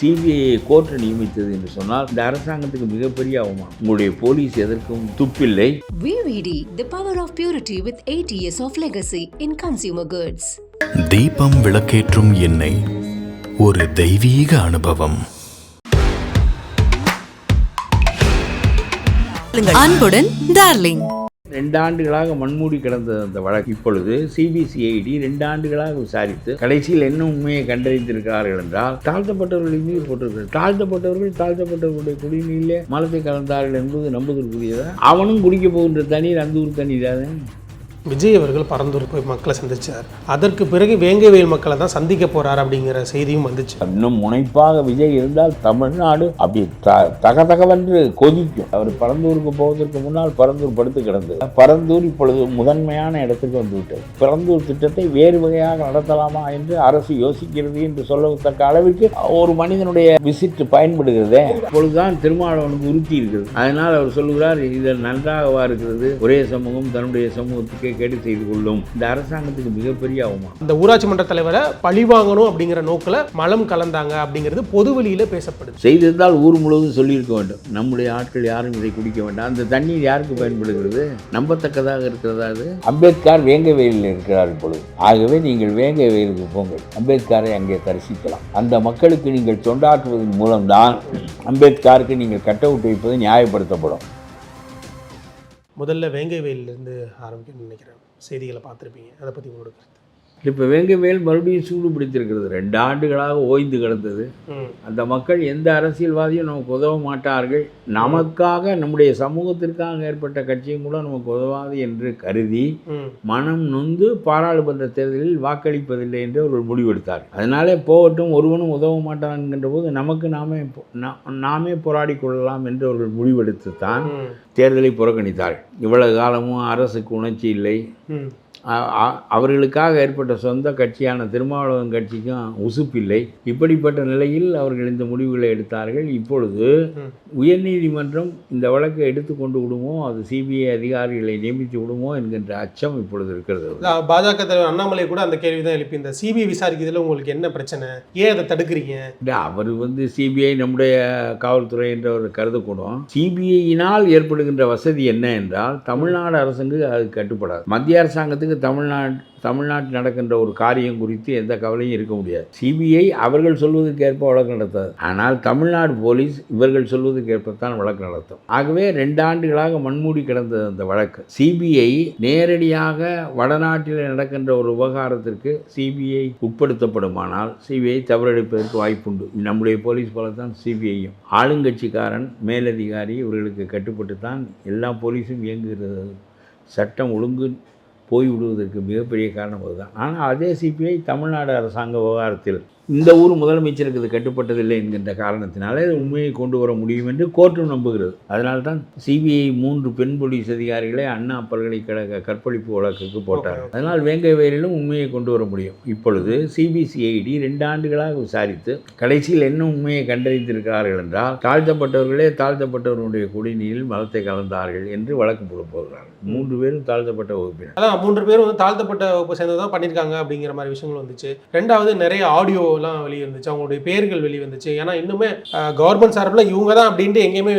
CBI court நியமித்தது என்று சொன்னால் இந்த அரசாங்கத்துக்கு மிகப்பெரிய அவமானம். உங்களுடைய போலீஸ் எதற்கும் துப்பில்லை. VVD, the power of purity with 80 years of legacy in consumer goods. தீபம் விளக்கேற்றும் எண்ணெய் ஒரு தெய்வீக அனுபவம். அன்புடன் டார்லிங் ரெண்டு ஆண்டுகளாக மண்மூடி கிடந்த அந்த வழக்கு இப்பொழுது சிபிசிஐடி ரெண்டு ஆண்டுகளாக விசாரித்து கடைசியில் என்ன உண்மையை கண்டறிந்திருக்கிறார்கள் என்றால் தாழ்த்தப்பட்டவர்களை மீது போட்டிருக்கிறார் தாழ்த்தப்பட்டவர்கள் தாழ்த்தப்பட்டவர்களுடைய குடிநீரிலே மலத்தை கலந்தார்கள் என்பது நம்புதற்குரியதா அவனும் குடிக்க போகின்ற தண்ணீர் அந்த ஊர் தண்ணீர் தானே விஜய் அவர்கள் பரந்தூர் போய் மக்களை சந்திச்சார். அதற்கு பிறகு வேங்கவேல் மக்களை தான் சந்திக்க போறார் அப்படிங்கிற செய்தியும் வந்துச்சு. இன்னும் முனைப்பாக விஜய் இருந்தால் தமிழ்நாடு அப்படி த தக தகவென்று கொதிக்கும். அவர் பரந்தூருக்கு போவதற்கு முன்னால் பரந்தூர் படுத்து கிடந்தது. பரந்தூர் இப்பொழுது முதன்மையான இடத்துக்கு வந்துவிட்டது. பரந்தூர் திட்டத்தை வேறு வகையாக நடத்தலாமா என்று அரசு யோசிக்கிறது என்று சொல்லத்தக்க அளவிற்கு ஒரு மனிதனுடைய விசிட் பயன்படுகிறதே. அப்பொழுதுதான் திருமாவளவனுக்கு உறுத்தி இருக்கிறது அதனால் அவர் சொல்லுகிறார் இதில் நன்றாகவா இருக்கிறது. ஒரே சமூகம் தன்னுடைய சமூகத்துக்கு கேடு செய்து கொள்ளும். இந்த அரசாங்கத்துக்கு மிகப்பெரிய அவமானம். இந்த ஊராட்சி மன்ற தலைவரை பழி வாங்கணும் அப்படிங்கிற நோக்கில் மலம் கலந்தாங்க அப்படிங்கிறது பொது வெளியில பேசப்படுது. செய்திருந்தால் ஊர் முழுவதும் சொல்லியிருக்க வேண்டும். நம்முடைய ஆட்கள் யாரும் இதை குடிக்க வேண்டாம். அந்த தண்ணீர் யாருக்கு பயன்படுகிறது? நம்பத்தக்கதாக இருக்கிறதா அது? அம்பேத்கர் வேங்கவேலில் இருக்கிறார் இப்பொழுது. ஆகவே நீங்கள் வேங்கவேலுக்கு போங்கள். அம்பேத்கரை அங்கே தரிசிக்கலாம். அந்த மக்களுக்கு நீங்கள் தொண்டாற்றுவதன் மூலம்தான் அம்பேத்கருக்கு நீங்கள் கட்ட விட்டு வைப்பது நியாயப்படுத்தப்படும். முதல்ல வேங்கை வேங்கவேலிருந்து ஆரம்பிக்கணும்னு நினைக்கிறேன். செய்திகளை பார்த்துருப்பீங்க. அதை பற்றி உங்களோட கருத்து? இப்போ வேங்கவேல் மறுபடியும் சூடு பிடித்திருக்கிறது. ரெண்டு ஆண்டுகளாக ஓய்ந்து கிடந்தது. அந்த மக்கள் எந்த அரசியல்வாதியும் நமக்கு உதவ மாட்டார்கள். நமக்காக நம்முடைய சமூகத்திற்காக ஏற்பட்ட கட்சியும் கூட நமக்கு உதவாது என்று கருதி மனம் நொந்து பாராளுமன்ற தேர்தலில் வாக்களிப்பதில்லை என்று அவர்கள் முடிவெடுத்தார். அதனாலே போகட்டும் ஒருவனும் உதவ மாட்டான் என்கின்ற போது நமக்கு நாமே நாமே போராடி கொள்ளலாம் என்று அவர்கள் முடிவெடுத்து தான் தேர்தலை புறக்கணித்தார் இவ்வளவு காலமும் அரசுக்கு உணர்ச்சி இல்லை. அவர்களுக்காக ஏற்பட்ட சொந்த கட்சியான திருமாவளவன் கட்சிக்கும் உசுப்பில்லை. இப்படிப்பட்ட நிலையில் அவர்கள் இந்த முடிவுகளை எடுத்தார்கள். இப்பொழுது. உயர்நீதிமன்றம் இந்த வழக்கை எடுத்துக்கொண்டு விடுமோ அது சிபிஐ அதிகாரிகளை நியமித்து விடுமோ என்கின்ற அச்சம் இப்பொழுது இருக்கிறது. பாஜக தலைவர் அண்ணாமலை கூட அந்த கேள்வி தான் எழுப்பி இந்த சிபிஐ விசாரிக்கிறதுல உங்களுக்கு என்ன பிரச்சனை? ஏன் அதை தடுக்கிறீங்க? அவர் வந்து சிபிஐ நம்முடைய காவல்துறை என்ற ஒரு கருதக்கூடும். சிபிஐயினால் ஏற்படுகின்ற வசதி என்ன என்றால் தமிழ்நாடு அரசுக்கு அது கட்டுப்படாது. மத்திய அரசாங்கத்துக்கு தமிழ்நாடு தமிழ்நாட்டில் நடக்கின்ற ஒரு காரியம் குறித்து எந்த கவலையும் இருக்க முடியாது. சிபிஐ அவர்கள் சொல்வதற்கேற்ப வழக்கு நடத்தாது. ஆனால் தமிழ்நாடு போலீஸ் இவர்கள் சொல்வதற்கேற்பத்தான் வழக்கு நடத்தும். ஆகவே ரெண்டு ஆண்டுகளாக மண்மூடி கிடந்தது அந்த வழக்கு. சிபிஐ நேரடியாக வடநாட்டில் நடக்கின்ற ஒரு விவகாரத்திற்கு சிபிஐ உட்படுத்தப்படுமானால் சிபிஐ தவறெடுப்பதற்கு வாய்ப்புண்டு. நம்முடைய போலீஸ் போல தான் சிபிஐயும். ஆளுங்கட்சிக்காரன் மேலதிகாரி இவர்களுக்கு கட்டுப்பட்டு தான் எல்லா போலீஸும் இயங்குகிறது. சட்டம் ஒழுங்கு போய்விடுவதற்கு மிகப்பெரிய காரணம் அதுதான். ஆனால் அதே சிபிஐ தமிழ்நாடு அரசாங்க விவகாரத்தில் இந்த ஊர் முதலமைச்சருக்கு இது கட்டுப்பட்டதில்லை என்கின்ற காரணத்தினாலே இது உண்மையை கொண்டு வர முடியும் என்று கோர்ட்டும் நம்புகிறது. அதனால தான் சிபிஐ மூன்று பெண் போலீஸ் அதிகாரிகளை அண்ணா பல்கலைக்கழக கற்பழிப்பு வழக்குக்கு போட்டார். அதனால் வேங்கை வயலிலும் உண்மையை கொண்டு வர முடியும். இப்பொழுது சிபிசிஐடி ரெண்டு ஆண்டுகளாக விசாரித்து கடைசியில் என்ன உண்மையை கண்டறிந்திருக்கிறார்கள் என்றால் தாழ்த்தப்பட்டவர்களே தாழ்த்தப்பட்டவர்களுடைய குடிநீரில் மலத்தை கலந்தார்கள் என்று வழக்கு போட போகிறார்கள். மூன்று பேரும் தாழ்த்தப்பட்ட வகுப்பினர். அதான் மூன்று பேரும் வந்து தாழ்த்தப்பட்ட வகுப்பு சேர்ந்து தான் பண்ணியிருக்காங்க அப்படிங்கிற மாதிரி விஷயங்கள் வந்துச்சு. ரெண்டாவது நிறைய ஆடியோ எல்லாம் வெளியே வந்துச்சு அவங்களுடைய பேர்கள் வெளியே வந்துச்சு ஏன்னா இன்னுமே கவர்மெண்ட் சார்பில் இவங்க தான் அப்படின்ட்டு எங்கேயுமே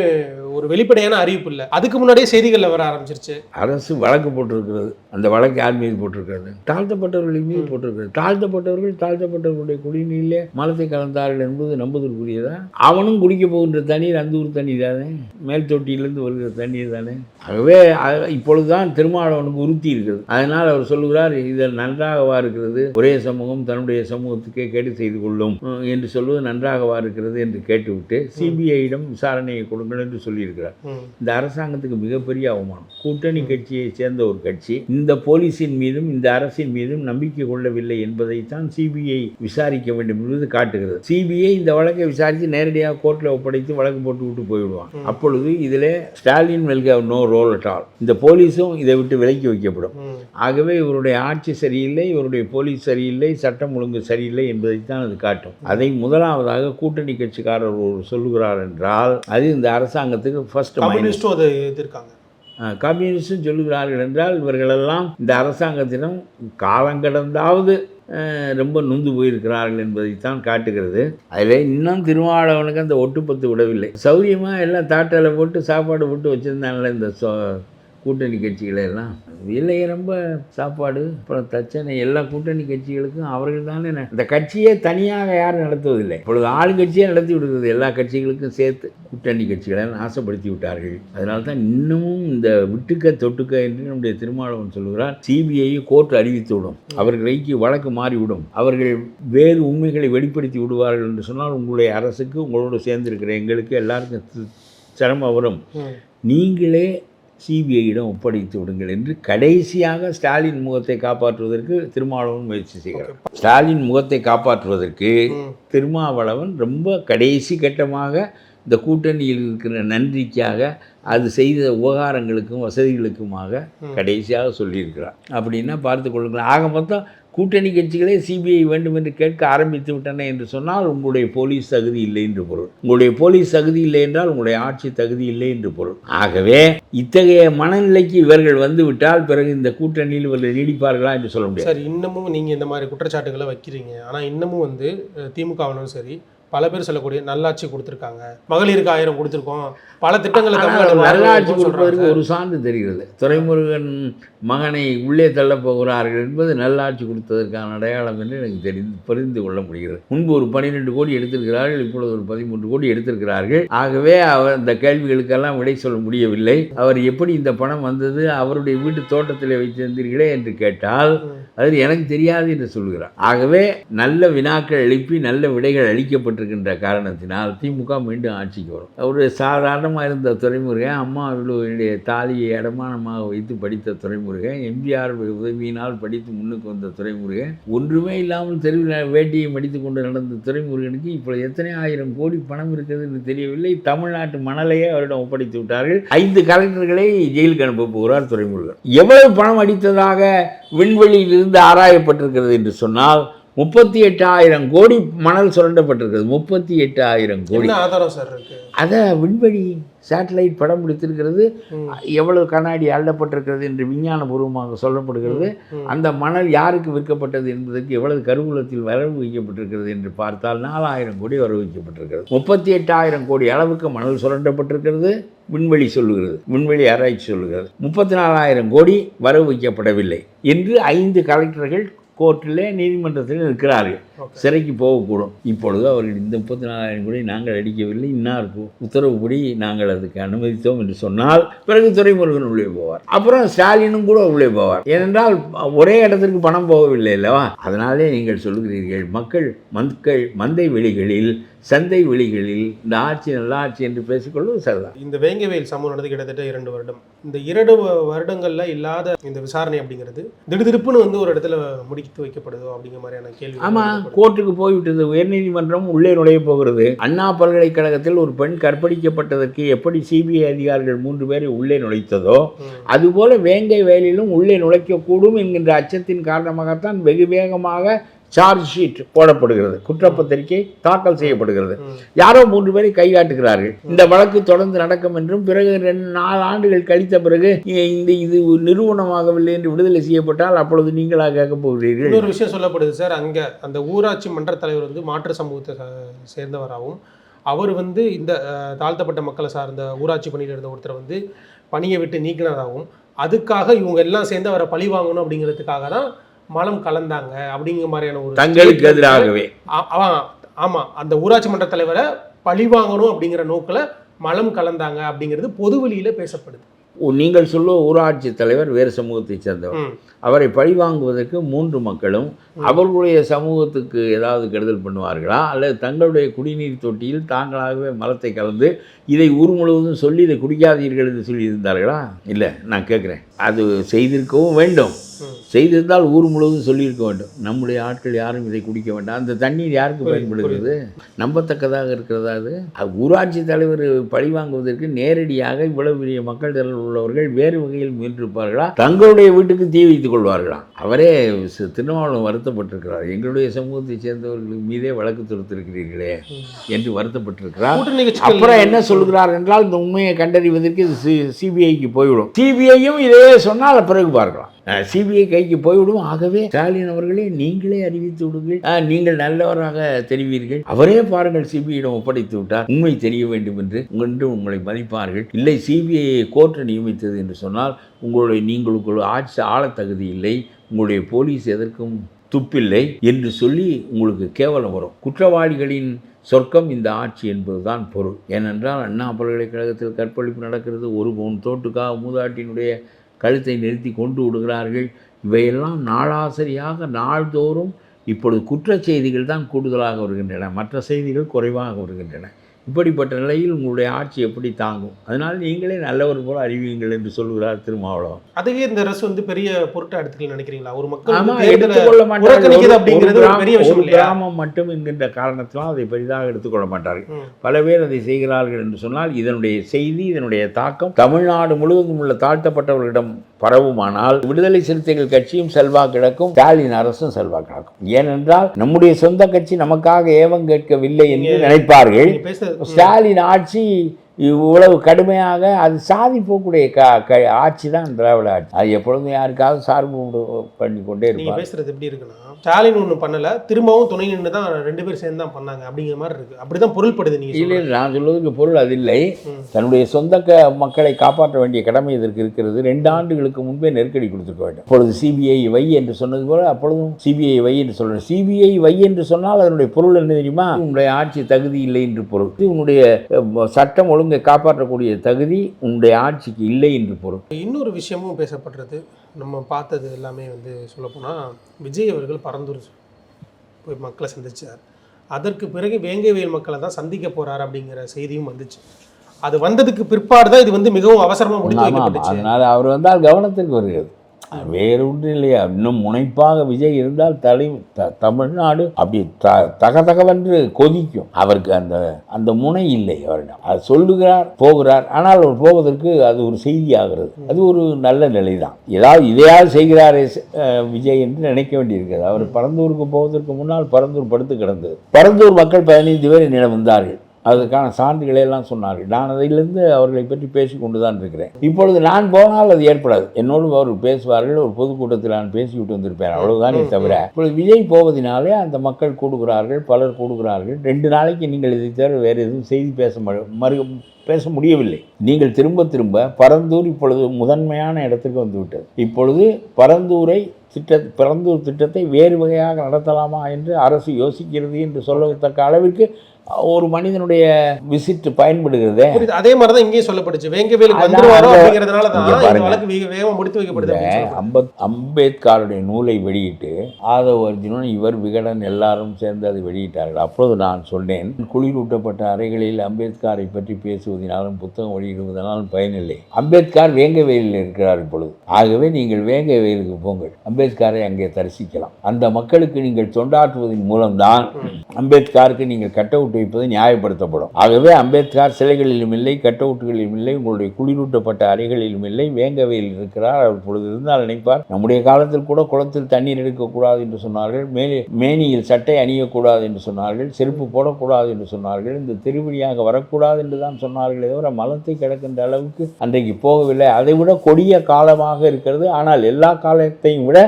ஒரு வெளிப்படையான அறிவிப்பு இல்லை. அதுக்கு முன்னாடியே செய்திகளில் வர ஆரம்பிச்சிருச்சு. அரசு வழக்கு போட்டிருக்கிறது அந்த வழக்கு யார் மீது போட்டிருக்கிறது. தாழ்த்தப்பட்டவர்கள் மீது போட்டிருக்கிறது. தாழ்த்தப்பட்டவர்கள் தாழ்த்தப்பட்டவர்களுடைய குடிநீரிலே மலத்தை கலந்தார்கள் என்பது நம்புதற்குரியதா அவனும் குடிக்க போகின்ற தண்ணீர் அந்த ஊர் தண்ணீர் தானே? மேல் தொட்டியிலிருந்து வருகிற தண்ணீர் தானே? ஆகவே அ- இப்பொழுதுதான் திருமாவளவனுக்கு உறுத்தி இருக்கிறது. அதனால் அவர் சொல்லுகிறார் இதில் நன்றாகவா இருக்கிறது? ஒரே சமூகம் தன்னுடைய சமூகத்துக்கே கேடு செய்து கொள்ளும். என்று சொல்வது நன்றாகவா இருக்கிறது என்று கேட்டுவிட்டு சிபிஐயிடம் விசாரணையை கொடுங்கள் என்று சொல்லியிருக்கிறார். இந்த அரசாங்கத்துக்கு மிகப்பெரிய அவமானம். கூட்டணி கட்சியை சேர்ந்த ஒரு கட்சி இந்த போலீஸின் மீதும் இந்த அரசின் மீதும் நம்பிக்கை கொள்ளவில்லை என்பதைத்தான் சிபிஐ விசாரிக்க வேண்டும் என்பது காட்டுகிறது. சிபிஐ இந்த வழக்கை விசாரித்து நேரடியாக கோர்ட்டில் ஒப்படைத்து வழக்கு போட்டு விட்டு போய்விடுவான். அப்பொழுது இதிலே Stalin no role at all இந்த போலீஸும் இதை விட்டு விலக்கி வைக்கப்படும். ஆகவே இவருடைய ஆட்சி சரியில்லை இவருடைய போலீஸ் சரியில்லை சட்டம் ஒழுங்கு சரியில்லை என்பதைத்தான் அது காட்டும். அதை முதலாவதாக கூட்டணி கட்சிக்காரர் ஒரு சொல்லுகிறார் என்றால் அது இந்த அரசாங்கத்துக்கு ஃபர்ஸ்ட் மைனஸ் கம்யூனிஸ்டும் அதை எதிர்க்காங்க. கம்யூனிஸ்டும் சொல்லுகிறார்கள் என்றால் இவர்களெல்லாம் இந்த அரசாங்கத்திடம் காலங்கடந்தாவது ரொம்ப நொந்து போயிருக்கிறார்கள் என்பதைத்தான் காட்டுகிறது. அதில் இன்னும் திருமாவளவனுக்கு அந்த ஒட்டுப்பத்து விடவில்லை. சௌரியமாக எல்லாம் தாட்டால போட்டு சாப்பாடு போட்டு வச்சுருந்தாங்களே இந்த சொ கூட்டணி கட்சிகளை எல்லாம். இல்லையே ரொம்ப சாப்பாடு அப்புறம் தச்சனை எல்லா கூட்டணி கட்சிகளுக்கும் அவர்கள் தானே இந்த கட்சியே தனியாக யாரும் நடத்துவதில்லை. இப்பொழுது ஆளுங்கட்சியே நடத்தி விடுகிறது. எல்லா கட்சிகளுக்கும் சேர்த்து கூட்டணி கட்சிகளை நாசப்படுத்தி விட்டார்கள். அதனால தான் இன்னமும் இந்த விட்டுக்க தொட்டுக்க என்று நம்முடைய திருமாவளவன் சொல்கிறார் சிபிஐ கோர்ட் அறிவித்து விடும். அவர்களுக்கு வழக்கு மாறிவிடும் அவர்கள் வேறு உண்மைகளை வெளிப்படுத்தி விடுவார்கள் என்று சொன்னால் உங்களுடைய அரசுக்கு உங்களோடு சேர்ந்திருக்கிற எங்களுக்கு எல்லாருக்கும் சிரமம் வரும். நீங்களே சிபிஐயிடம் ஒப்படைத்து விடுங்கள் என்று கடைசியாக ஸ்டாலின் முகத்தை காப்பாற்றுவதற்கு திருமாவளவன் முயற்சி செய்கிறார் ஸ்டாலின் முகத்தை காப்பாற்றுவதற்கு. திருமாவளவன் ரொம்ப கடைசி கட்டமாக இந்த கூட்டணியில் இருக்கிற நன்றிக்காக அது செய்த உபகாரங்களுக்கும் வசதிகளுக்குமாக. கடைசியாக சொல்லியிருக்கிறார் அப்படின்னா பார்த்து கொள்ளுங்கள் ஆக மொத்தம் கூட்டணி கட்சிகளே சிபிஐ வேண்டும் என்று கேட்க ஆரம்பித்து விட்டன என்று சொன்னால் உங்களுடைய போலீஸ் தகுதி இல்லை என்று பொருள். உங்களுடைய போலீஸ் தகுதி இல்லை என்றால் உங்களுடைய ஆட்சி தகுதி இல்லை என்று பொருள். ஆகவே இத்தகைய மனநிலைக்கு இவர்கள் வந்து விட்டால் பிறகு இந்த கூட்டணியில் இவர்கள் நீடிப்பார்களா என்று சொல்ல முடியாது. சார் இன்னமும் நீங்கள் இந்த மாதிரி குற்றச்சாட்டுகளை வைக்கிறீங்க. ஆனால் இன்னமும் வந்து திமுகவிலும் சரி பல பேர் சொல்லக்கூடிய நல்லாட்சி கொடுத்துருக்காங்க. மகளிருக்கு ஆயிரம் கொடுத்துருக்கோம். பல திட்டங்களை தமிழ்நாடு நல்லாட்சி கொடுப்பதற்கு. ஒரு சான்று தெரிகிறது. துரைமுருகன் மகனை உள்ளே தள்ளப் போகிறார்கள் என்பது நல்லாட்சி கொடுத்ததற்கான அடையாளம் என்று எனக்கு தெரிந்து புரிந்து கொள்ள முடிகிறது. முன்பு ஒரு பன்னிரெண்டு கோடி எடுத்திருக்கிறார்கள் இப்பொழுது ஒரு பதிமூன்று கோடி எடுத்திருக்கிறார்கள். ஆகவே அவர் அந்த கேள்விகளுக்கெல்லாம் விடை சொல்ல முடியவில்லை. அவர் எப்படி இந்த பணம் வந்தது அவருடைய வீட்டு தோட்டத்தில் வைத்திருந்தீர்களே என்று கேட்டால் ம். அது எனக்கு தெரியாது என்று சொல்கிறார் ஆகவே நல்ல வினாக்கள் எழுப்பி நல்ல விடைகள் அளிக்கப்பட்டிருக்கின்ற காரணத்தினால் திமுக மீண்டும் ஆட்சிக்கு வரும். ஒரு சாதாரணமாக இருந்த துறைமுருகன் அம்மா அம்மாவுடைய தாலியை அடமானமாக வைத்து படித்த துறைமுருகன் எம்ஜிஆர் உதவியினால் படித்து முன்னுக்கு வந்த துறைமுருகன் ஒன்றுமே இல்லாமல் தெருவில் வேட்டியை மடித்து கொண்டு நடந்த துறைமுருகனுக்கு இப்போ எத்தனை ஆயிரம் கோடி பணம் இருக்கிறது என்று தெரியவில்லை. தமிழ்நாட்டு மணலையே அவரிடம் ஒப்படைத்து விட்டார்கள். ஐந்து கலெக்டர்களை ஜெயிலுக்கு அனுப்ப போகிறார் துறைமுருகன். எவ்வளவு பணம் அடித்ததாக விண்வெளியில் இருந்து ஆராயப்பட்டிருக்கிறது என்று சொன்னால் முப்பத்தி எட்டாயிரம் கோடி மணல் சுரண்டப்பட்டிருக்கிறது முப்பத்தி எட்டாயிரம் கோடி. ஆதாரம் சார் அதை விண்வெளி சேட்டலைட் படம் பிடித்திருக்கிறது. எவ்வளவு கண்ணாடி அள்ளப்பட்டிருக்கிறது என்று விஞ்ஞானபூர்வமாக சொல்லப்படுகிறது. அந்த மணல் யாருக்கு விற்கப்பட்டது என்பதற்கு எவ்வளவு கருவூலத்தில் வரவு வைக்கப்பட்டிருக்கிறது என்று பார்த்தால் நாலாயிரம் கோடி வரவு வைக்கப்பட்டிருக்கிறது. முப்பத்தி எட்டாயிரம் கோடி அளவுக்கு மணல் சுரண்டப்பட்டிருக்கிறது. விண்வெளி சொல்லுகிறது. விண்வெளி ஆராய்ச்சி சொல்லுகிறது. முப்பத்தி நாலாயிரம் கோடி வரவு வைக்கப்படவில்லை என்று ஐந்து கலெக்டர்கள் கோர்ட்டிலே நீதிமன்றத்தில் இருக்கிறார்கள் சிறைக்கு போகக்கூடும். இப்பொழுது அவர்கள் இந்த முப்பத்தி நாலாயிரம் கோடி நாங்கள் அடிக்கவில்லை இன்னாருக்கு உத்தரவுப்படி நாங்கள் அதுக்கு அனுமதித்தோம் என்று சொன்னால் பிறகு துறைமுருகன் உள்ளே போவார். அப்புறம் ஸ்டாலினும் கூட உள்ளே போவார். ஏனென்றால் ஒரே இடத்திற்கு பணம் போகவில்லை அல்லவா? அதனாலே நீங்கள் சொல்லுகிறீர்கள் மக்கள் மக்கள் மந்தை வெளிகளில் சந்தை வெளிகளில் இந்த ஆட்சி நல்ல ஆட்சி என்று பேசிக்கொள்வது சரிதான். இந்த வேங்கவேல் சம்பவம் நடந்து கிட்டத்தட்ட இரண்டு வருடம். இந்த இரண்டு வருடங்கள்ல இல்லாத இந்த விசாரணை அப்படிங்கிறது திடுதிடுப்புன்னு வந்து ஒரு இடத்துல முடித்து வைக்கப்படுதோ அப்படிங்கிற மாதிரியான கேள்வி ஆமாம் கோர்ட்டுக்கு போய்விட்டது உயர்நீதிமன்றம் உள்ளே நுழைய போகிறது அண்ணா பல்கலைக்கழகத்தில் ஒரு பெண் கற்பழிக்கப்பட்டதற்கு எப்படி சிபிஐ அதிகாரிகள் மூன்று பேரை உள்ளே நுழைத்ததோ. அதுபோல வேங்கை வயலிலும் உள்ளே நுழைக்கக்கூடும் என்கின்ற அச்சத்தின் காரணமாகத்தான் வெகு வேகமாக சார்ஜ் ஷீட் போடப்படுகிறது. குற்றப்பத்திரிகை தாக்கல் செய்யப்படுகிறது. யாரோ மூன்று பேரை கைகாட்டுகிறார்கள் இந்த வழக்கு தொடர்ந்து நடக்கும் என்றும் பிறகு ரெண்டு நாலு ஆண்டுகள் கழித்த பிறகு இந்த இது நிறுவனமாகவில்லை என்று விடுதலை செய்யப்பட்டால் அப்பொழுது நீங்களாக கேட்கப் போகிறீர்கள். இன்னொரு விஷயம் சொல்லப்படுது சார். அங்கே அந்த ஊராட்சி மன்ற தலைவர் வந்து மாற்று சமூகத்தை சேர்ந்தவராகவும் அவர் வந்து இந்த தாழ்த்தப்பட்ட மக்களை சார்ந்த ஊராட்சி பணியில் இருந்த ஒருத்தர் வந்து பணியை விட்டு நீக்கினதாகவும் அதுக்காக இவங்க எல்லாம் சேர்ந்து அவரை பழி வாங்கணும் அப்படிங்கிறதுக்காக தான் மலம் கலந்தாங்க அப்படிங்கிற மாதிரியான ஒரு தங்களுக்கு எதிராகவே. ஆ- ஆ- ஆமா. அந்த ஊராட்சி மன்ற தலைவரை பழி வாங்கணும் அப்படிங்கிற நோக்கில் மலம் கலந்தாங்க அப்படிங்கிறது பொது வெளியில பேசப்படுது. நீங்கள் சொல்லுவ ஊராட்சி தலைவர் வேறு சமூகத்தைச் சேர்ந்தவர். அவரை பழி வாங்குவதற்கு மூன்று மக்களும் அவர்களுடைய சமூகத்துக்கு ஏதாவது கெடுதல் பண்ணுவார்களா? அல்லது தங்களுடைய குடிநீர் தொட்டியில் தாங்களாகவே மலத்தை கலந்து இதை ஊர் முழுவதும் சொல்லி இதை குடிக்காதீர்கள் என்று சொல்லி இருந்தார்களா இல்லை நான் கேட்குறேன் அது செய்திருக்கவும் வேண்டும். செய்திருந்தால் ஊர் முழுவதும் சொல்லியிருக்க வேண்டும். நம்முடைய ஆட்கள் யாரும் இதை குடிக்க வேண்டாம். அந்த தண்ணீர் யாருக்கு பயன்படுகிறது? நம்பத்தக்கதாக இருக்கிறதா அது? ஊராட்சி தலைவர் பழி வாங்குவதற்கு நேரடியாக இவ்வளவு பெரிய மக்கள் திரள் உள்ளவர்கள் வேறு வகையில் முயன்றிருப்பார்களா? தங்களுடைய வீட்டுக்கு தீ வைத்துக் கொள்வார்களா? அவரே திருமாவளவன் வருத்தப்பட்டிருக்கிறார். எங்களுடைய சமூகத்தைச் சேர்ந்தவர்கள் மீதே வழக்கு தொடுத்திருக்கிறீர்களே என்று வருத்தப்பட்டிருக்கிறார். அப்புறம் என்ன சொல்கிறார் என்றால் இந்த உண்மையை கண்டறிவதற்கு இது சிபிஐக்கு போய்விடும். சிபிஐயும் இதே சொன்னால் பிறகு பார்க்கலாம். சிபிஐ கைக்கு போய்விடும். ஆகவே ஸ்டாலின் அவர்களே நீங்களே அறிவித்து விடுங்கள். நீங்கள் நல்லவராக தெரிவீர்கள். அவரே பாருங்கள் சிபிஐயிடம் ஒப்படைத்து விட்டார். உண்மை தெரிய வேண்டும் என்று என்று உங்களை மதிப்பார்கள். இல்லை சிபிஐ கோர்ட்டை நியமித்தது என்று சொன்னால் உங்களுடைய நீங்களுக்கு ஆட்சி ஆளத்தகுதி இல்லை. உங்களுடைய போலீஸ் எதற்கும் துப்பில்லை என்று சொல்லி உங்களுக்கு கேவலம் வரும். குற்றவாளிகளின் சொர்க்கம் இந்த ஆட்சி என்பதுதான் பொருள். ஏனென்றால் அண்ணா பல்கலைக்கழகத்தில் கற்பழிப்பு நடக்கிறது. ஒரு பவுன் தோட்டுக்காக மூதாட்டியினுடைய கழுத்தை நிறுத்தி கொண்டு விடுகிறார்கள். இவையெல்லாம் நாளாசிரியாக நாள்தோறும் இப்பொழுது குற்றச் செய்திகள் தான் கூடுதலாக வருகின்றன. மற்ற செய்திகள் குறைவாக வருகின்றன. இப்படிப்பட்ட நிலையில் உங்களுடைய ஆட்சி எப்படி தாங்கும்? அதனால் நீங்களே நல்லவர் போல அறிவியுங்கள் என்று சொல்கிறார் திருமாவளவன். அதுவே இந்த அரசு வந்து பெரிய பொருட்டா எடுத்துக்கல நினைக்கிறீங்களா? ஒரு மக்கள் எடுத்துக்கொள்ள மாட்டார்கள். கிராமம் மட்டும் என்கின்ற காரணத்தினால் அதை பெரிதாக எடுத்துக்கொள்ள மாட்டார்கள். பல பேர் அதை செய்கிறார்கள் என்று சொன்னால் இதனுடைய செய்தி இதனுடைய தாக்கம் தமிழ்நாடு முழுவதும் உள்ள தாழ்த்தப்பட்டவர்களிடம் பரவுமானால் விடுதலை சிறுத்தைகள் கட்சியும் செல்வாக்கு கிடக்கும் ஸ்டாலின் அரசும் செல்வாக்கு கிடக்கும். ஏனென்றால் நம்முடைய சொந்த கட்சி நமக்காக ஏவம் கேட்கவில்லை என்று நினைப்பார்கள். ஸ்டாலின் ஆட்சி இவ்வளவு கடுமையாக அது சாதி போக்கூடிய க க ஆட்சி தான் திராவிட ஆட்சி. அது எப்பொழுதும் யாருக்காவது சார்பு பண்ணி கொண்டே இருப்பார் பேசுறது எப்படி இருக்குன்னா ஸ்டாலின் ஒண்ணு பண்ணல திரும்பவும் துணை நின்று தான் ரெண்டு பேரும் சேர்ந்து தான் பண்ணாங்க அப்படிங்கிற மாதிரி இருக்கு. அப்படிதான் பொருள்படுது நீங்க இல்லை. நான் சொல்வதற்கு பொருள் அது இல்லை. தன்னுடைய சொந்த க மக்களை காப்பாற்ற வேண்டிய கடமை இதற்கு இருக்கிறது. ரெண்டு ஆண்டுகளுக்கு முன்பே நெருக்கடி கொடுத்துருக்க வேண்டும். அப்பொழுது சிபிஐ வை என்று சொன்னது போல அப்பொழுதும் சிபிஐ வை என்று சொல்லணும் சிபிஐ வை என்று சொன்னால் அதனுடைய பொருள் என்ன தெரியுமா? உன்னுடைய ஆட்சி தகுதி இல்லை என்று பொருள். உன்னுடைய சட்டம் ஒழுங்கை காப்பாற்றக்கூடிய தகுதி உன்னுடைய ஆட்சிக்கு இல்லை என்று பொருள். இன்னொரு விஷயமும் பேசப்படுறது நம்ம பார்த்தது எல்லாமே வந்து சொல்லப்போனால் விஜய் அவர்கள் பரந்தூர் போய் மக்களை சந்திச்சார். அதற்கு பிறகு வேங்கைவேல் மக்களை தான் சந்திக்க போறார் அப்படிங்கிற செய்தியும் வந்துச்சு. அது வந்ததுக்கு பிற்பாடு தான் இது வந்து மிகவும் அவசரமா முடித்து ஆமாம் வைக்கப்பட்டுச்சு. அதனால் அவர் வந்தால் கவனத்திற்கு வருகிறது. வேறு ஒன்றும் இல்லையா இன்னும் முனைப்பாக விஜய் இருந்தால் தலை த தமிழ்நாடு அப்படி த தகதகவென்று கொதிக்கும். அவருக்கு அந்த அந்த முனை இல்லை அவரிடம். அது சொல்லுகிறார் போகிறார். ஆனால் அவர் போவதற்கு அது ஒரு செய்தி ஆகிறது அது ஒரு நல்ல நிலை தான் ஏதாவது இதையாவது செய்கிறாரே விஜய் என்று நினைக்க வேண்டியிருக்கிறது. அவர் பரந்தூருக்கு போவதற்கு முன்னால் பரந்தூர் படுத்து கிடந்தது. பரந்தூர் மக்கள் பதினைந்து பேர் என்னிடம் வந்தார்கள். அதற்கான சான்றுகளை எல்லாம் சொன்னார்கள். நான் அதிலிருந்து அவர்களை பற்றி பேசி கொண்டு தான் இருக்கிறேன். இப்பொழுது நான் போனால் அது ஏற்படாது. என்னோடு அவர் பேசுவார்கள். ஒரு பொதுக்கூட்டத்தில் நான் பேசிவிட்டு வந்திருப்பேன். அவ்வளவுதானே தவிர. இப்பொழுது விஜய் போவதினாலே அந்த மக்கள் கூடுகிறார்கள் பலர் கூடுகிறார்கள். ரெண்டு நாளைக்கு நீங்கள் இதை தவிர வேறு எதுவும் செய்தி பேச மறு பேச முடியவில்லை. நீங்கள் திரும்ப திரும்ப பரந்தூர் இப்பொழுது முதன்மையான இடத்துக்கு வந்துவிட்டது. இப்பொழுது பரந்தூரை திட்ட பரந்தூர் திட்டத்தை வேறு வகையாக நடத்தலாமா என்று அரசு யோசிக்கிறது என்று சொல்லத்தக்க அளவிற்கு ஒரு மனிதனுடைய விசிட் பயன்படுகிறதே. அதே மாதிரி தான் இங்கேயும் சொல்லப்படுச்சு வேங்கவேலுக்கு வந்துருவாரோ அப்படிங்கிறதுனால தான். வழக்கு வேக வேகமா முடித்து வைக்கப்படுது. அம்பத் அம்பேத்கருடைய நூலை வெளியிட்டு ஆதவ அர்ஜுனன் இவர் விகடன் எல்லாரும் சேர்ந்து அதை வெளியிட்டார்கள். அப்பொழுது நான் சொன்னேன் குளிரூட்டப்பட்ட அறைகளில் அம்பேத்கரை பற்றி பேசுவதனாலும் புத்தகம் வெளியிடுவதனாலும் பயனில்லை. அம்பேத்கர் வேங்கவேலில் இருக்கிறார் இப்பொழுது. ஆகவே நீங்கள் வேங்கவேலுக்கு போங்கள். அம்பேத்கரை அங்கே தரிசிக்கலாம். அந்த மக்களுக்கு நீங்கள் தொண்டாற்றுவதன் மூலம்தான் அம்பேத்கருக்கு நீங்கள் கட் அவுட் வைப்பது நியாயப்படுத்தப்படும். ஆகவே அம்பேத்கர் சிலைகளிலும் இல்லை கட்டவுட்டுகளிலும் இல்லை உங்களுடைய குளிரூட்டப்பட்ட அறைகளிலும் இல்லை வேங்கவையில் இருக்கிறார் அவர் பொழுது இருந்தால் நினைப்பார் நம்முடைய காலத்தில் கூட குளத்தில் தண்ணீர் எடுக்கக்கூடாது என்று சொன்னார்கள் மேலே மேனியில் சட்டை அணியக்கூடாது என்று சொன்னார்கள் செருப்பு போடக்கூடாது என்று சொன்னார்கள் இந்த திருவிழியாக வரக்கூடாது என்று தான் சொன்னார்களே தவிர மலத்தை கிடக்கின்ற அளவுக்கு அன்றைக்கு போகவில்லை. அதை விட கொடிய காலமாக இருக்கிறது. ஆனால் எல்லா காலத்தையும் விட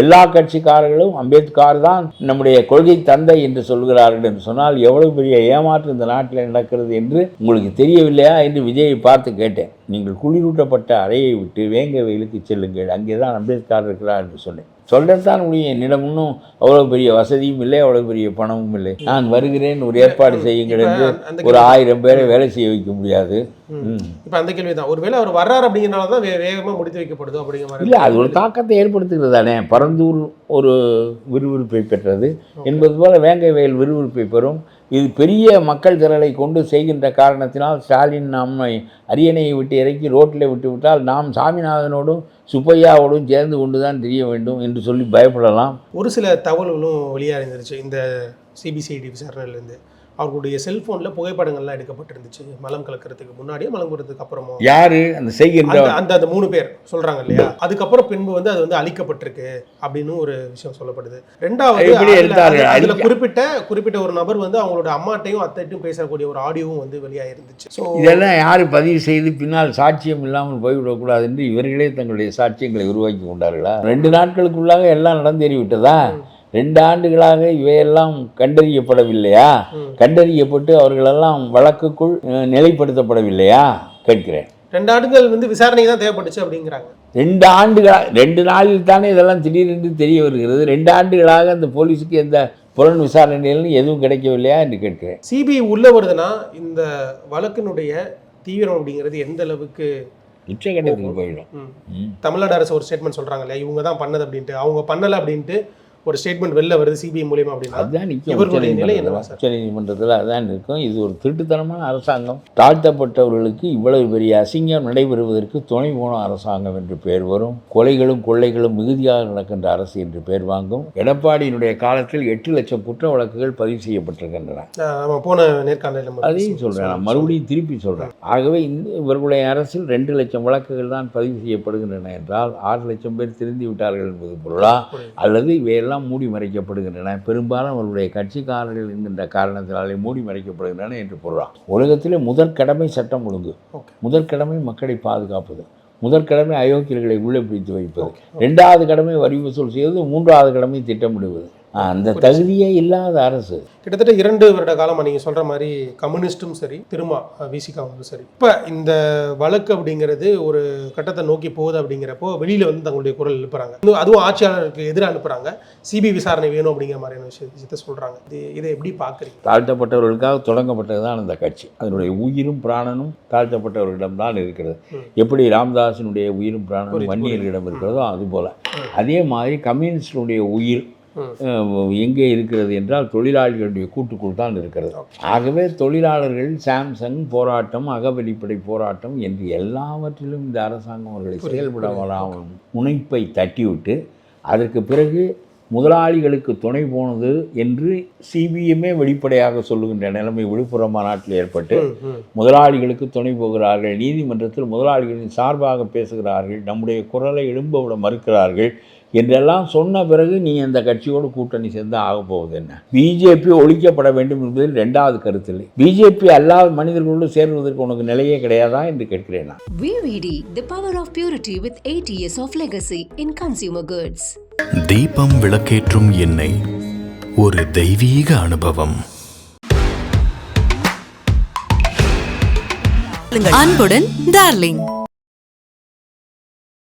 எல்லா கட்சிக்காரர்களும் அம்பேத்கர் தான் நம்முடைய கொள்கை தந்தை என்று சொல்கிறார்கள் என்று சொன்னால் எவ்வளவு பெரிய ஏமாற்றம் இந்த நாட்டில் நடக்கிறது என்று உங்களுக்கு தெரியவில்லையா என்று விஜயை பார்த்து கேட்டேன். நீங்கள் குளிரூட்டப்பட்ட அறையை விட்டு வேங்க வெயிலுக்கு செல்லுங்கள். அங்கே தான் அம்பேத்கர் இருக்கிறார் என்று சொன்னேன். சொல்லத்தான் முடியும். என்னிடம் இன்னும் அவ்வளோ பெரிய வசதியும் இல்லை அவ்வளோ பெரிய பணமும் இல்லை. நான் வருகிறேன். ஒரு ஏற்பாடு செய்யுங்கள் என்று ஒரு ஆயிரம் பேரை வேலை செய்ய வைக்க முடியாது. இப்ப அந்த கேள்வி தான் ஒருவேளை அவர் வர்றாரு அப்படிங்கிறனால தான் வே- வேகமா முடித்து வைக்கப்படுது அப்படிங்கிற மாதிரி இல்லை அது ஒரு தாக்கத்தை ஏற்படுத்துகிறது தானே. பரந்தூர் ஒரு விறுவிறுப்பை பெற்றது. என்பது போல வேங்கை வயல் விறுவிறுப்பை பெறும். இது பெரிய மக்கள் திரளை கொண்டு செய்கின்ற காரணத்தினால் ஸ்டாலின் நம்மை அரியணையை விட்டு இறக்கி ரோட்டில் விட்டு விட்டால் நாம் சாமிநாதனோடும் சுப்பையாவோடும் சேர்ந்து கொண்டு தான் தெரிய வேண்டும் என்று சொல்லி பயப்படலாம். ஒரு சில தகவல்களும் வெளியாக இருந்துருச்சு இந்த சிபிசிஐடி விசாரணையிலேருந்து அவர்களுடைய செல்போன்ல புகைப்படங்கள்லாம் எடுக்கப்பட்டிருந்துச்சு. மலம் கலக்கிறதுக்கு முன்னாடியே மலம் கலக்கிறதுக்கு அப்புறமோ. யாரு? அந்த செய்கின்ற அந்த அந்த மூணு பேர் சொல்றாங்க இல்லையா? அதுக்கப்புறம் பின்பு வந்து அது வந்து அழிக்கப்பட்டிருக்கு அப்படின்னு ஒரு விஷயம் சொல்லப்படுது. ரெண்டாவது அதுல- குறிப்பிட்ட குறிப்பிட்ட ஒரு நபர் வந்து அவங்களோட அம்மாட்டையும் அத்தைட்டையும் பேசக்கூடிய ஒரு ஆடியோவும் வந்து வெளியாயிருந்துச்சு. ஸோ இதெல்லாம் யார் பதிவு செய்து பின்னால் சாட்சியம் இல்லாமல் போய்விடக்கூடாது என்று இவர்களே தங்களுடைய சாட்சியங்களை உருவாக்கி கொண்டார்களா? ரெண்டு நாட்களுக்குள்ளாக எல்லாம் நடந்தேறி விட்டதா ரெண்டு ஆண்டுகளாக இவையெல்லாம் கண்டறியப்படவில்லையா? கண்டறியப்பட்டு அவர்களெல்லாம் வழக்குக்குள் நிலைப்படுத்தப்படவில்லையா? கேட்கிறேன். ரெண்டு ஆண்டுகள் வந்து விசாரணை தான் தேவைப்பட்டுச்சு அப்படிங்கிறாங்க. ரெண்டு ஆண்டுகளாக ரெண்டு நாளில் தானே இதெல்லாம் திடீரென்று தெரிய வருகிறது. ரெண்டு ஆண்டுகளாக அந்த போலீஸுக்கு எந்த புலன் விசாரணைகளும் எதுவும் கிடைக்கவில்லையா என்று கேட்கிறேன். சிபிஐ உள்ள வருதுன்னா இந்த வழக்கினுடைய தீவிரம் அப்படிங்கிறது எந்த அளவுக்கு உச்சகட்டத்துக்கு போயிடும். தமிழ்நாடு அரசு ஒரு ஸ்டேட்மெண்ட் சொல்றாங்க இல்லையா? இவங்க தான் பண்ணது அப்படின்ட்டு. அவங்க பண்ணல அப்படின்ட்டு ஒரு ஸ்டேட்மெண்ட் வெளில வருது சிபிஐ மூலியமா அப்படின்னா அதுதான் இவர்களுடைய நிலை என்னவா சார்? உச்ச நீதிமன்றத்தில் அதான் இருக்கும் இது ஒரு திருட்டுத்தனமான அரசாங்கம். தாழ்த்தப்பட்டவர்களுக்கு இவ்வளவு பெரிய அசிங்கம் நடைபெறுவதற்கு துணை போன அரசாங்கம் என்று பெயர் வரும். கொலைகளும் கொள்ளைகளும் மிகுதியாக நடக்கின்ற அரசு என்று பெயர் வாங்கும். எடப்பாடியினுடைய காலத்தில் எட்டு லட்சம் குற்ற வழக்குகள் பதிவு செய்யப்பட்டிருக்கின்றன. போன நேர்காணலில் அதையும் சொல்கிறேன் நான் மறுபடியும் திருப்பி சொல்கிறேன் ஆகவே இந்த இவர்களுடைய அரசில் ரெண்டு லட்சம் வழக்குகள் தான் பதிவு செய்யப்படுகின்றன என்றால் ஆறு லட்சம் பேர் திருந்தி விட்டார்கள் என்பது பொருளா? அல்லது இவையெல்லாம் மூடி மறைக்கப்படுகின்றன. பெரும்பாலும் அவர்களுடைய கட்சிக்காரர்கள் என்கின்ற காரணத்தினாலே மூடி மறைக்கப்படுகின்றன என்று பொருளா உலகத்திலே முதற் கடமை சட்டம் ஒழுங்கு. Okay. முதற் கடமை மக்களை பாதுகாப்பது. முதற் கடமை அயோக்கியர்களை உள்ளே பிடித்து வைப்பது. ரெண்டாவது கடமை வரி வசூல் செய்வது. மூன்றாவது கடமை திட்டமிடுவது. அந்த தகுதியே இல்லாத அரசு. கிட்டத்தட்ட இரண்டு வருட காலமா நீங்க சொல்ற மாதிரி கம்யூனிஸ்டும் சரி திருமா விசிகாவும் சரி. இப்ப இந்த வழக்கு அப்படிங்கிறது ஒரு கட்டத்தை நோக்கி போகுது அப்படிங்கிறப்போ வெளியில வந்து தங்களுடைய குரல் எழுப்புறாங்க. அதுவும் ஆட்சியாளருக்கு எதிராக அனுப்புறாங்க சிபி விசாரணை வேணும் அப்படிங்கிற மாதிரியான விஷய- விஷயத்தை சொல்றாங்க. இது இதை எப்படி பாக்குறீங்க? தாழ்த்தப்பட்டவர்களுக்காக தொடங்கப்பட்டது தான் அந்த கட்சி. அதனுடைய உயிரும் பிராணனும் தாழ்த்தப்பட்டவர்களிடம் தான் இருக்கிறது. எப்படி ராமதாஸினுடைய உயிரும் பிராணனும் வன்னியர்களிடம் இருக்கிறதோ அதுபோல. அதே மாதிரி கம்யூனிஸ்டுடைய உயிர் எங்கே இருக்கிறது என்றால் தொழிலாளிகளுடைய கூட்டுக்குள் தான் இருக்கிறது. ஆகவே தொழிலாளர்கள் சாம்சங் போராட்டம் அகவெளிப்படை போராட்டம் என்று எல்லாவற்றிலும் இந்த அரசாங்கம் அவர்களை செயல்பட வராமல் முனைப்பை தட்டிவிட்டு அதற்கு பிறகு முதலாளிகளுக்கு துணை போனது என்று சிபிஎம்மே வெளிப்படையாக சொல்லுகின்ற நிலைமை விழுப்புரம் மாநாட்டில் ஏற்பட்டு. முதலாளிகளுக்கு துணை போகிறார்கள் நீதிமன்றத்தில் முதலாளிகளின் சார்பாக பேசுகிறார்கள் நம்முடைய குரலை எழும்ப விட மறுக்கிறார்கள் என்றெல்லாம் சொன்ன பிறகு நீ அந்த கட்சியோடு கூட்டணி சேர்ந்து ஆகப் போவது என்ன? பிஜேபி ஒழிக்கப்பட வேண்டும் என்பதில் ரெண்டாவது கருத்தில்லை பிஜேபி அல்லாத மனிதர்களோடு சேர்வதற்கு உனக்கு நிலையே கிடையாதா என்று கேட்கிறேன் நான். VVD, the power of purity with 8 years of legacy in consumer goods. தீபம் விளக்கேற்றும் எண்ணெய் ஒரு தெய்வீக அனுபவம். அன்புடன் டார்லிங்